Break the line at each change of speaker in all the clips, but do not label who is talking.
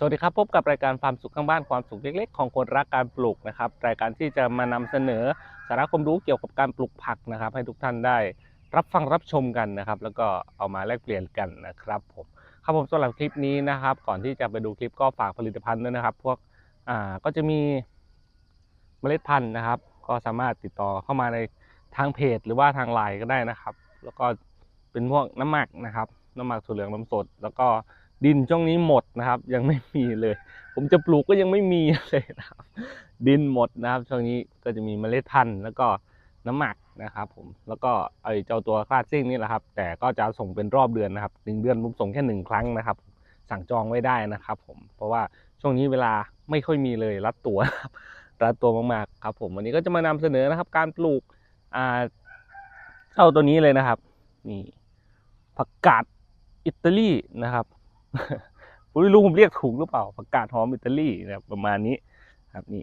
สวัสดีครับ พบกับรายการความสุขข้างบ้านความสุขเล็ก ๆ ของคนรักการปลูกนะครับรายการที่จะมานำเสนอสาระความรู้เกี่ยวกับการปลูกผักนะครับ ให้ทุกท่านได้รับฟังรับชมกันนะครับ แล้วก็เอามาแลกเปลี่ยนกันนะครับผมครับผมสำหรับคลิปนี้นะครับ ก่อนที่จะไปดูคลิปก็ฝากผลิตภัณฑ์ด้วยนะครับ พวกอ่าก็จะมีเมล็ดพันธุ์นะครับ ก็สามารถติดต่อเข้ามาในทางเพจ หรือว่าทางไลน์ก็ได้นะครับ แล้วก็เป็นพวกน้ำหมักนะครับ น้ำหมักถั่วเหลืองน้ำสด แล้วก็ ดินช่วงนี้หมดนะครับ ยังไม่มีเลย ผมจะปลูกก็ยังไม่มีเลยนะครับ ดินหมดนะครับ ช่วงนี้ก็จะมีเมล็ดพันธุ์แล้วก็น้ำหมักนะครับ ผมแล้วก็ไอเจ้าตัวคลาดซิ่งนี่แหละครับ แต่ก็จะส่งเป็นรอบเดือนนะครับหนึ่งเดือนผมส่งแค่หนึ่งครั้งนะครับ สั่งจองไว้ได้นะครับ ผมเพราะว่าช่วงนี้เวลาไม่ค่อยมีเลยรัดตัวครับรัดตัวมากๆครับ ผมวันนี้ก็จะมานำเสนอนะครับ การปลูกอ่าเจ้าตัวนี้เลยนะครับนี่ผักกาดอิตาลีนะครับ ผมไม่รู้ผมเรียกถูกหรือเปล่าผักกาดหอมอิตาลีนะครับประมาณนี้ครับนี่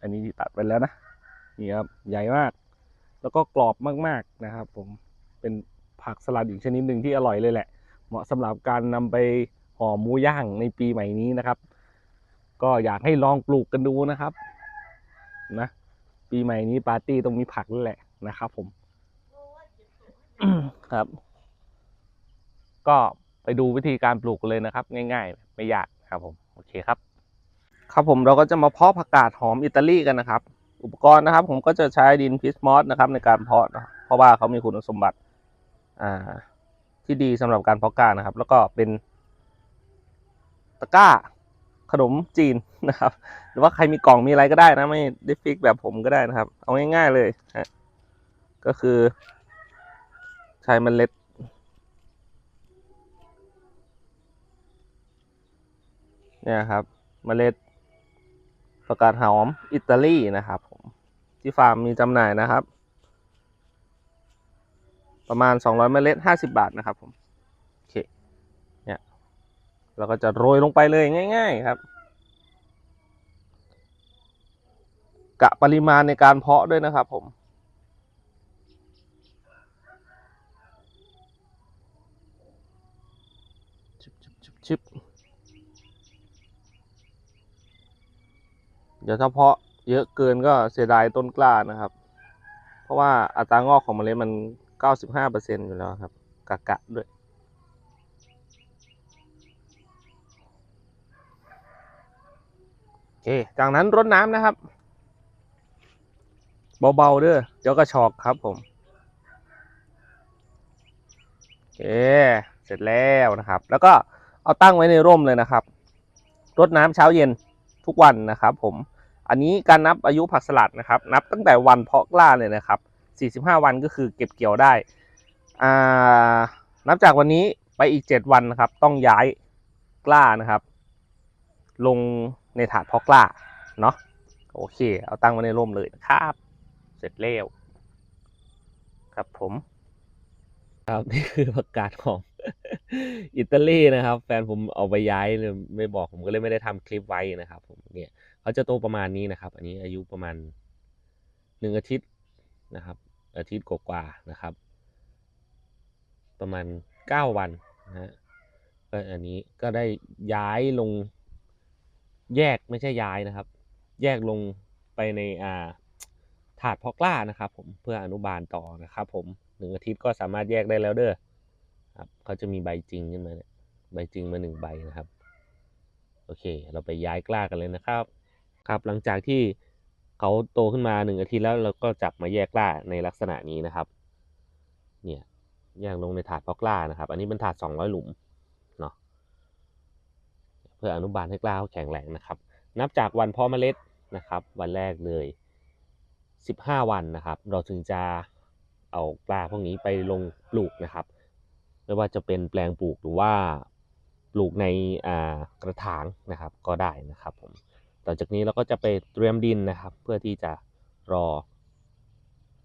อันนี้ที่ตัดไปแล้วนะนี่ครับใหญ่มาก แล้วก็กรอบมากๆนะครับ ผมเป็นผักสลัดอีกชนิดหนึ่งที่อร่อยเลยแหละ เหมาะสำหรับการนำไปห่อหมูย่างในปีใหม่นี้นะครับ ก็อยากให้ลองปลูกกันดูนะครับ นะ ปีใหม่นี้ปาร์ตี้ต้องมีผักด้วยแหละนะครับ ผมครับ ก็ ไปดูวิธีการปลูกเลยนะครับ ง่ายๆ ไม่ยากครับผมโอเคครับ ครับผมเราก็จะมาเพาะผักกาดหอมอิตาลีกันนะครับ อุปกรณ์นะครับ ผมก็จะใช้ดินพิสมอสนะครับ ในการเพาะเพราะว่าเขามีคุณสมบัติอ่าที่ดีสำหรับการเพาะกานะครับ แล้วก็เป็นตะกร้าขนมจีนนะครับ หรือว่าใครมีกล่องมีอะไรก็ได้นะ ไม่ได้ฟิกแบบผมก็ได้นะครับ เอาง่ายๆเลยฮะก็คือ ใช้เมล็ด เนี่ยครับเมล็ดประกาศหอมอิตาลีนะครับผมที่ฟาร์มมีจำหน่ายนะครับ ประมาณ 200 เมล็ด 50 บาทนะครับผมโอเคเนี่ยเราก็จะโรยลงไปเลยง่าย ๆครับ กะปริมาณในการเพาะด้วยนะครับผมชิบชิบชิบชิบ เดี๋ยวถ้าเพาะเยอะเกินก็เสียดายต้นกล้านะครับ เพราะว่าอัตรางอกของเมล็ดมัน 95%อยู่แล้วครับ กะกะด้วย โอเค จากนั้นรดน้ำนะครับ เบาๆเด้อเดี๋ยวก็ชอกครับผม โอเค เสร็จแล้วนะครับ แล้วก็เอาตั้งไว้ในร่มเลยนะครับ รดน้ำเช้าเย็นทุกวันนะครับผม อันนี้การนับอายุผักสลัดนะครับ นับตั้งแต่วันเพาะกล้าเลยนะครับ 45 วันก็คือเก็บเกี่ยวได้อ่านับจากวันนี้ไปอีก 7 วันนะครับ ต้องย้ายกล้านะครับ ลงในถาดเพาะกล้าเนาะโอเค เอาตั้งไว้ในร่มเลยนะครับ เสร็จแล้วครับผม ครับนี่คือผักกาดหอมอิตาลีนะครับ แฟนผมเอาไปย้ายเลยไม่บอกผมก็เลยไม่ได้ทำคลิปไว้นะครับ ผมเนี่ย เขาจะโตประมาณนี้นะครับ อันนี้อายุประมาณหนึ่งอาทิตย์นะครับ อาทิตย์กว่าๆนะครับ ประมาณเก้าวันนะฮะก็อันนี้ก็ได้ย้ายลงแยกไม่ใช่ย้ายนะครับ แยกลงไปในอ่าถาดพาะกล้านะครับ ผมเพื่ออนุบาลต่อนะครับ ผมหนึ่งอาทิตย์ก็สามารถแยกได้แล้วเด้อครับเขาจะมีใบจริงขึ้นมาเนี่ยใบจริงมาหนึ่งใบนะครับ โอเค เราไปย้ายกล้ากันเลยนะครับ ครับ หลังจากที่เขาโตขึ้นมาหนึ่งอาทิตย์แล้วเราก็จับมาแยกล้าในลักษณะนี้นะครับ เนี่ยแยกลงในถาดเพาะกล้านะครับ อันนี้เป็นถาดสองร้อยหลุมเนาะเพื่ออนุบาลให้กล้าเขาแข็งแรงนะครับ นับจากวันเพาะเมล็ดนะครับ วันแรกเลยสิบห้าวันนะครับ เราถึงจะเอากล้าพวกนี้ไปลงปลูกนะครับไม่ว่าจะเป็นแปลงปลูกหรือว่าปลูกในกระถางนะครับก็ได้นะครับผม ต่อจากนี้เราก็จะไปเตรียมดินนะครับ เพื่อที่จะรอ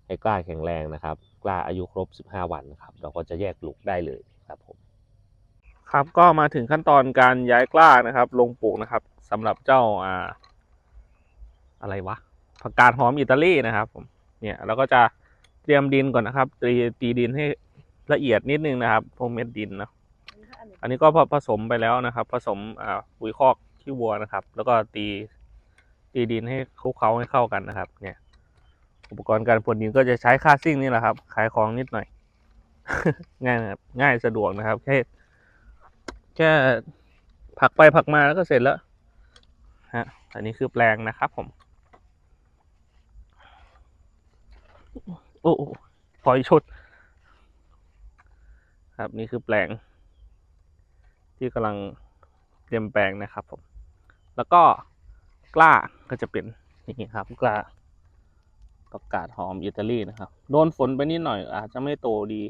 ให้กล้าแข็งแรงนะครับ กล้าอายุครบ 15 วันนะครับ เราก็จะแยกปลูกได้เลยครับผมครับก็มาถึงขั้นตอนการย้ายกล้านะครับ ลงปลูกนะครับสำหรับเจ้าอ่าอะไรวะผักกาดหอมอิตาลีนะครับผมเนี่ยเราก็จะเตรียมดินก่อนนะครับ ตีตีดินให้ละเอียดนิดนึงนะครับพวกเม็ดดินเนาะอันนี้ก็ผผสมไปแล้วนะครับ ผสมอ่าปุ๋ยคอก ขี้วัวนะครับ แล้วก็ตีตีดินให้คลุกเคล้าให้เข้ากันนะครับ เนี่ย อุปกรณ์การพรวนดินก็จะใช้ค่าซิ่งนี่แหละครับ ขายของนิดหน่อย ง่ายนะครับง่ายสะดวกนะครับ แค่แค่ผักไปผักมาแล้วก็เสร็จแล้วฮะอันนี้คือแปลงนะครับผม โอ้โอ้ถอยชดครับนี่คือแปลง ที่กำลังเตรียมแปลงนะครับผม แล้วก็กล้าก็จะเป็นอย่างนี้ครับกล้าประกาศหอมอิตาลีนะครับ โดนฝนไปนิดหน่อยอาจจะไม่โตดี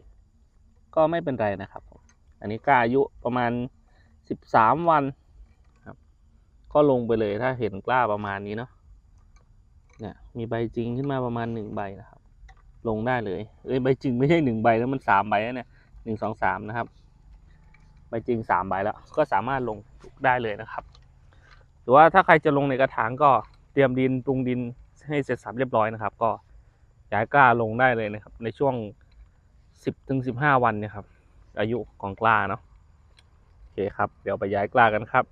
ก็ไม่เป็นไรนะครับ อันนี้กล้าอายุประมาณสิบสามวันครับ ก็ลงไปเลยถ้าเห็นกล้าประมาณนี้เนาะเนี่ยมีใบจริงขึ้นมาประมาณหนึ่งใบนะครับ ลงได้เลยเอ้ยใบจริงไม่ใช่หนึ่งใบแล้วมันสามใบแล้วเนี่ยหนึ่งสองสามนะครับ ใบจริงสามใบแล้วก็สามารถลงได้เลยนะครับ หรือว่าถ้าใครจะลงในกระถางก็เตรียมดินปรุงดินให้เสร็จสับเรียบร้อยนะครับ ก็ย้ายกล้าลงได้เลยนะครับ ในช่วงสิบถึงสิบห้าวันเนี่ยครับ อายุของกล้าเนาะโอเคครับ เดี๋ยวไปย้ายกล้ากันครับ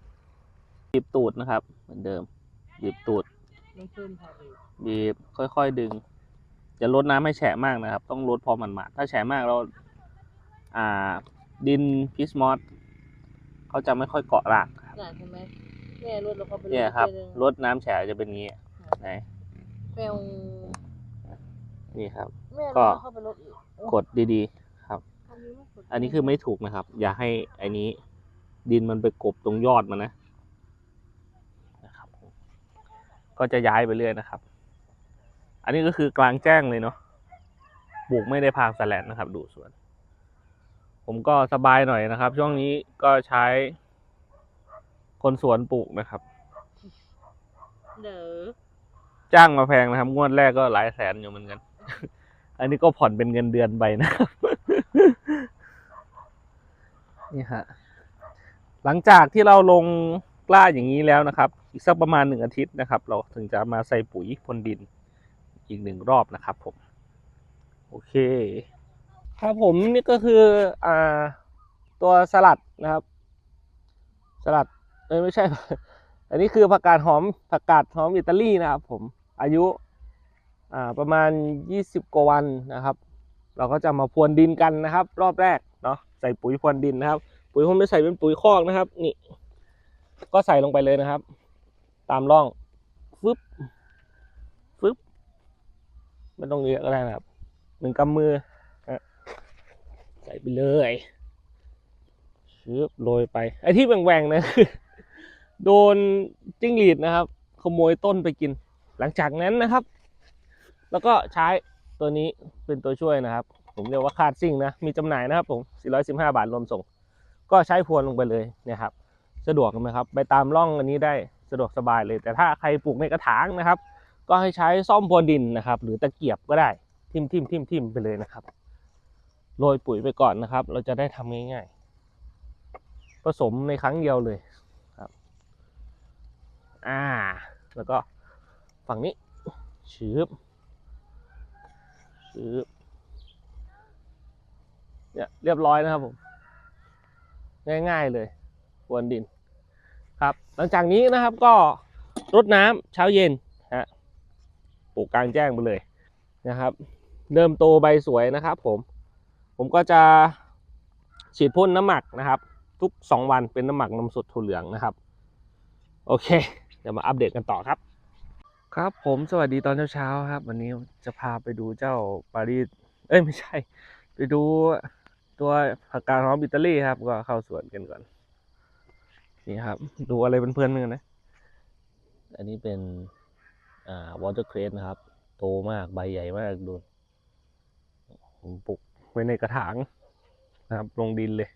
บีบตูดนะครับ เหมือนเดิมบีบตูด
น้ำเพิ่มพาไป
บีบค่อยๆดึงอย่าลดน้ำให้แฉะมากนะครับ ต้องลดพอมันมาถ้าแฉะมากเราอ่า ดินพิสมอสเขาจะไม่ค่อยเกาะรากครับ
ใช่ไหม แม่รถแล้วก็ไป
เนี่ยครับ
ลง
ลดน้ำแฉะจะเป็นอย่างนี้ไหน
แมว
นี่ครับ
แม่
ก็
เข้าไปรถอีกโอ้
กดดีๆครับ
อันนี้ไม่กด
อันนี้คือไม่ถูกนะครับ อย่าให้ไอ้นี้ ดินมันไปกบตรงยอดมันนะนะครับผมก็จะย้ายไปเรื่อยนะครับ อันนี้ก็คือกลางแจ้งเลยเนาะปลูกไม่ได้พางสแลนนะครับ ดูสวน ผมก็สบายหน่อยนะครับ ช่วงนี้ก็ใช้ คนสวนปลูกนะครับ
เด้อ
จ้างมาแพงนะครับ งวดแรกก็หลายแสนอยู่เหมือนกัน อันนี้ก็ผ่อนเป็นเงินเดือนไปนะครับ นี่ฮะ หลังจากที่เราลงกล้าอย่างนี้แล้วนะครับ อีกสักประมาณหนึ่งอาทิตย์นะครับ เราถึงจะมาใส่ปุ๋ยพ่นดินอีกหนึ่งรอบนะครับ ผม โอเค ครับผมนี่ก็คืออ่าตัวสลัดนะครับ สลัด เอ้ยไม่ใช่ อันนี้คือผักกาดหอมผักกาดหอมอิตาลีนะครับ ผมอายุอ่าประมาณ 20 กว่าวันนะครับ เราก็จะมาพรวนดินกันนะครับ รอบแรกเนาะใส่ปุ๋ยพรวนดินนะครับ ปุ๋ยผมไม่ใส่เป็นปุ๋ยคอกนะครับ นี่ ก็ใส่ลงไปเลยนะครับ ตามร่องฟึบฟึบไม่ต้องเยอะก็ได้นะครับหนึ่งกำมือใส่ไปเลยชืบโรยไปไอ้ที่แหว่งๆนะคือ โดนจิ้งหรีดนะครับ ขโมยต้นไปกิน หลังจากนั้นนะครับ แล้วก็ใช้ตัวนี้เป็นตัวช่วยนะครับ ผมเรียกว่าคาดซิ่งนะ มีจำหน่ายนะครับผม 415 บาทรวมส่ง ก็ใช้พรวนลงไปเลยเนี่ยครับ สะดวกไหมครับ ไปตามร่องอันนี้ได้สะดวกสบายเลย แต่ถ้าใครปลูกในกระถางนะครับ ก็ให้ใช้ซ่อมพรวนดินนะครับ หรือตะเกียบก็ได้ ทิมทิมทิมทิมไปเลยนะครับ โรยปุ๋ยไปก่อนนะครับ เราจะได้ทำง่ายๆ ผสมในครั้งเดียวเลย อ่า แล้วก็ฝั่งนี้ชืบชืบเนี่ยเรียบร้อยนะครับผม ง่ายๆเลยพรวนดินครับ หลังจากนี้นะครับก็รดน้ำเช้าเย็นฮะปลูกกลางแจ้งไปเลยนะครับ เริ่มโตใบสวยนะครับผม ผมก็จะฉีดพ่นน้ำหมักนะครับ ทุก 2 วันเป็นน้ำหมักนมสดถั่วเหลืองนะครับ โอเค เดี๋ยวมาอัปเดตกันต่อครับ ครับผมสวัสดีตอนเช้าๆครับ วันนี้จะพาไปดูเจ้าปารีสเอ้ยไม่ใช่ ไปดูตัวผักกาดหอมอิตาลีครับ ก็เข้าสวนกันก่อน นี่ครับ ดูอะไรเป็นเพื่อนๆกันนะ อันนี้เป็นอ่าวอเตอร์เครสนะครับ โตมากใบใหญ่มากดูผมปลูกไว้ในกระถางนะครับ ลงดินเลย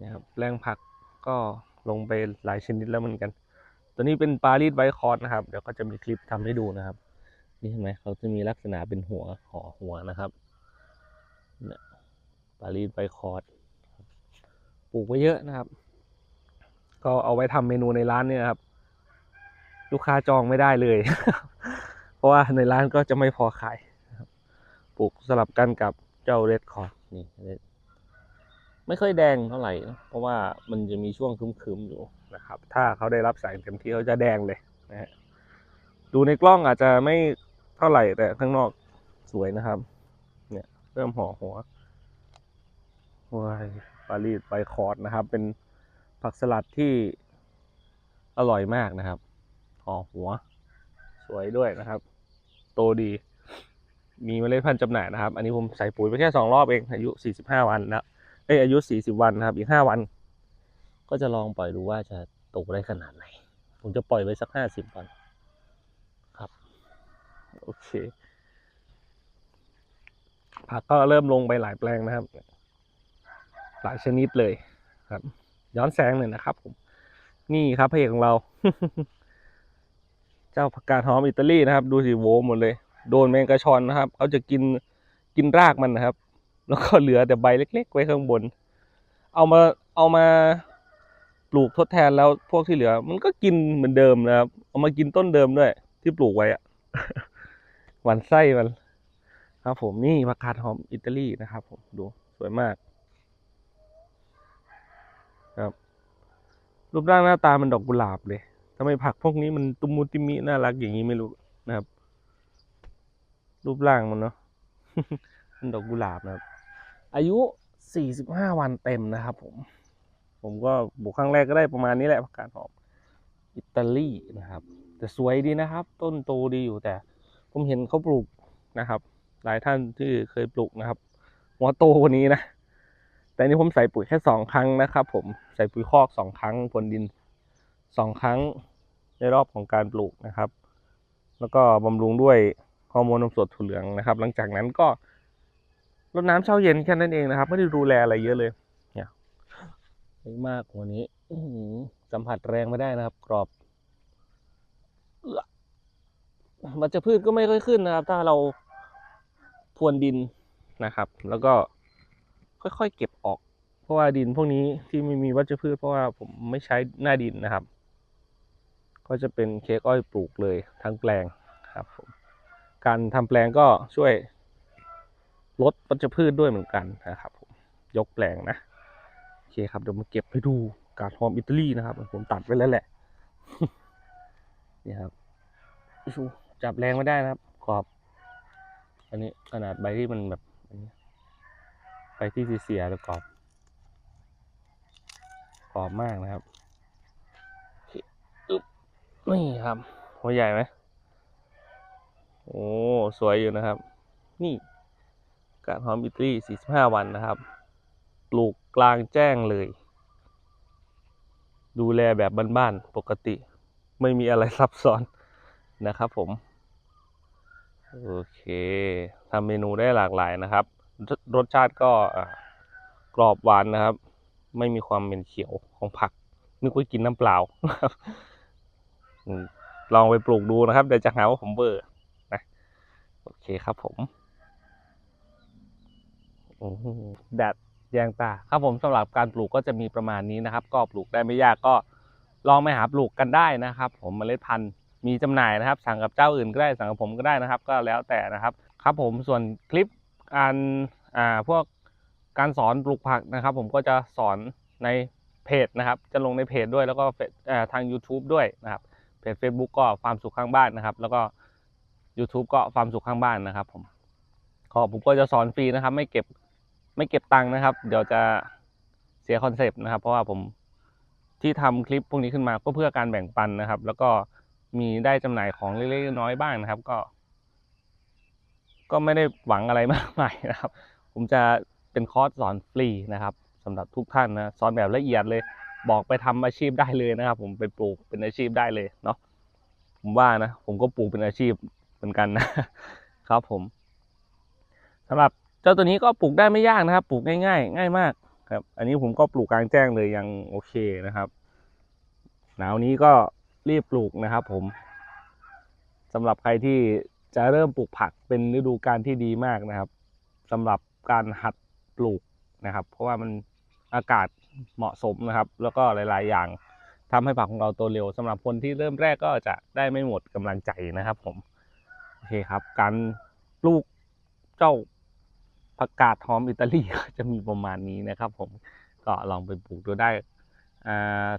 นะครับแปลงผักก็ลงไปหลายชนิดแล้วเหมือนกัน ตัวนี้เป็นปารีสไวท์คอร์สนะครับ เดี๋ยวก็จะมีคลิปทำให้ดูนะครับ นี่เห็นไหมเขาจะมีลักษณะเป็นหัวห่อหัวนะครับเนี่ยปารีสไวท์คอร์สปลูกไว้เยอะนะครับ ก็เอาไว้ทำเมนูในร้านเนี่ยครับ ลูกค้าจองไม่ได้เลย เพราะว่าในร้านก็จะไม่พอขายปลูกสลับกันกับเจ้าเรดคอร์นี่ไม่ค่อยแดงเท่าไหร่ เพราะว่ามันจะมีช่วงคึมๆอยู่ นะครับ ถ้าเขาได้รับแสงเต็มที่เขาจะแดงเลยนะฮะดูในกล้องอาจจะไม่เท่าไหร่แต่ข้างนอกสวยนะครับ เนี่ยเริ่มห่อหัวว้ายปารีสไบคอร์ดนะครับ เป็นผักสลัดที่อร่อยมากนะครับห่อหัว สวยด้วยนะครับ โตดี มีเมล็ดพันธุ์จำหน่ายนะครับ อันนี้ผมใส่ปุ๋ยไปแค่สองรอบเอง อายุ 45 วันแล้วเอ้ยอายุ 40 วันนะครับ อีก 5 วัน ก็จะลองปล่อยดูว่าจะโตได้ขนาดไหน ผมจะปล่อยไว้สัก50วันครับ โอเค ผักก็เริ่มลงไปหลายแปลงนะครับ หลายชนิดเลยครับ ย้อนแสงหน่อยนะครับ ผม นี่ครับพระเอกของเรา เจ้าผักกาดหอมอิตาลีนะครับ ดูสิโวหมดเลย โดนแมงกระชอนนะครับเขาจะกินกินรากมันนะครับ แล้วก็เหลือแต่ใบเล็ก ๆ ไว้ข้างบน เอามาเอามา ปลูกทดแทนแล้วพวกที่เหลือ มันก็กินเหมือนเดิมนะครับ เอามากินต้นเดิมด้วย ที่ปลูกไว้อะหวานไส้มัน ครับ ผมนี่ผักกาดหอมอิตาลีนะครับผมดูสวยมาก ครับ รูปร่างหน้าตามันดอกกุหลาบเลยทำไมผักพวกนี้มันตุมุติมิน่ารักอย่างนี้ไม่รู้นะครับ รูปร่างมันเนาะมันดอกกุหลาบนะครับ อายุ 45 วันเต็มนะครับผม ผมก็บุกครั้งแรกก็ได้ประมาณนี้แหละผักกาดหอมอิตาลีนะครับ แต่สวยดีนะครับ ต้นโตดีอยู่แต่ ผมเห็นเขาปลูกนะครับ หลายท่านที่เคยปลูกนะครับหัวโตกว่านี้นะแต่นี่ผมใส่ปุ๋ยแค่สองครั้งนะครับ ผมใส่ปุ๋ยคอกสองครั้งพรวนดินสองครั้งในรอบของการปลูกนะครับ แล้วก็บำรุงด้วยฮอร์โมนนมสดถั่วเหลืองนะครับ หลังจากนั้นก็รดน้ำเช้าเย็นแค่นั้นเองนะครับ ไม่ได้ดูแลอะไรเยอะเลย เนี่ยไม่มากว่านี้สัมผัสแรงไม่ได้นะครับ กรอบเออมันจะพืชก็ไม่ค่อยขึ้นนะครับ ถ้าเราพรวนดินนะครับ แล้วก็ค่อยๆเก็บออก เพราะว่าดินพวกนี้ที่ไม่มีวัชพืชเพราะว่าผมไม่ใช้หน้าดินนะครับ ก็จะเป็นเค้กอ้อยปลูกเลยทั้งแปลงครับผมการทำแปลงก็ช่วยลดวัชพืชด้วยเหมือนกันนะครับผมยกแปลงนะ เคครับเดี๋ยวมาเก็บให้ดูกาดหอมอิตาลีนะครับ ผมตัดไว้แล้วแหละนี่ครับชูจับแรงไม่ได้นะครับกรอบ อันนี้ขนาดใบที่มันแบบใบที่เสียแล้วกรอบกรอบมากนะครับอึบนี่ครับ หัวใหญ่ไหมโอ้สวยอยู่นะครับ นี่กาดหอมอิตาลี45 วันนะครับ ปลูกกลางแจ้งเลย ดูแลแบบบ้านๆปกติ ไม่มีอะไรซับซ้อนนะครับผม โอเคทำเมนูได้หลากหลายนะครับ รสชาติก็กรอบหวานนะครับ ไม่มีความเหม็นเขียวของผัก นึกว่ากินน้ำเปล่าลองไปปลูกดูนะครับเดี๋ยวจะหาว่าผมเบอร์นะโอเคครับผมอื้อหือ แยงตาครับผมสำหรับการปลูกก็จะมีประมาณนี้นะครับ ก็ปลูกได้ไม่ยากก็ลองไปหาปลูกกันได้นะครับ ผมเมล็ดพันธุ์มีจำหน่ายนะครับ สั่งกับเจ้าอื่นก็ได้สั่งกับผมก็ได้นะครับ ก็แล้วแต่นะครับครับผมส่วนคลิปการอ่าพวกการสอนปลูกผักนะครับ ผมก็จะสอนในเพจนะครับ จะลงในเพจด้วยแล้วก็เอ่อทาง YouTube ด้วยนะครับเพจ Facebook ก็ฟาร์มสุขข้างบ้านนะครับ แล้วก็ YouTube ก็ฟาร์มสุขข้างบ้านนะครับ ผมก็ผมก็จะสอนฟรีนะครับ ไม่เก็บ ไม่เก็บตังค์นะครับ เดี๋ยวจะเสียคอนเซปต์นะครับ เพราะว่าผมที่ทำคลิปพวกนี้ขึ้นมาก็เพื่อการแบ่งปันนะครับ แล้วก็มีได้จำหน่ายของเล็กๆน้อยๆบ้างนะครับ ก็ ก็ไม่ได้หวังอะไรมากมายนะครับ ผมจะเป็นคอร์สสอนฟรีนะครับสำหรับทุกท่านนะสอนแบบละเอียดเลย บอกไปทำอาชีพได้เลยนะครับ ผมไปปลูกเป็นอาชีพได้เลยเนาะผมว่านะ ผมก็ปลูกเป็นอาชีพเหมือนกันนะครับผมสำหรับ เจ้าตัวนี้ก็ปลูกได้ไม่ยากนะครับ ปลูกง่ายๆง่ายมากครับ อันนี้ผมก็ปลูกกลางแจ้งเลยยังโอเคนะครับ หนาวนี้ก็รีบปลูกนะครับผมสำหรับใครที่จะเริ่มปลูกผักเป็นฤดูกาลที่ดีมากนะครับสำหรับการหัดปลูกนะครับ เพราะว่ามันอากาศเหมาะสมนะครับ แล้วก็หลาย ๆ อย่างทำให้ผักของเราโตเร็วสำหรับคนที่เริ่มแรกก็จะได้ไม่หมดกำลังใจนะครับ ผมโอเคครับ การปลูกเจ้า ผักกาดหอมอิตาลีก็จะมีประมาณนี้นะครับ ผมก็ลองไปปลูกดูได้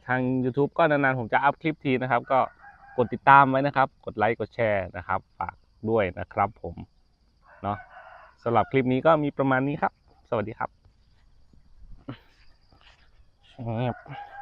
ทาง YouTube ก็นานๆผมจะอัพคลิปทีนะครับ ก็กดติดตามไว้นะครับ กดไลค์กดแชร์นะครับฝากด้วยนะครับผมเนาะสำหรับคลิปนี้ก็มีประมาณนี้ครับ สวัสดีครับแชบ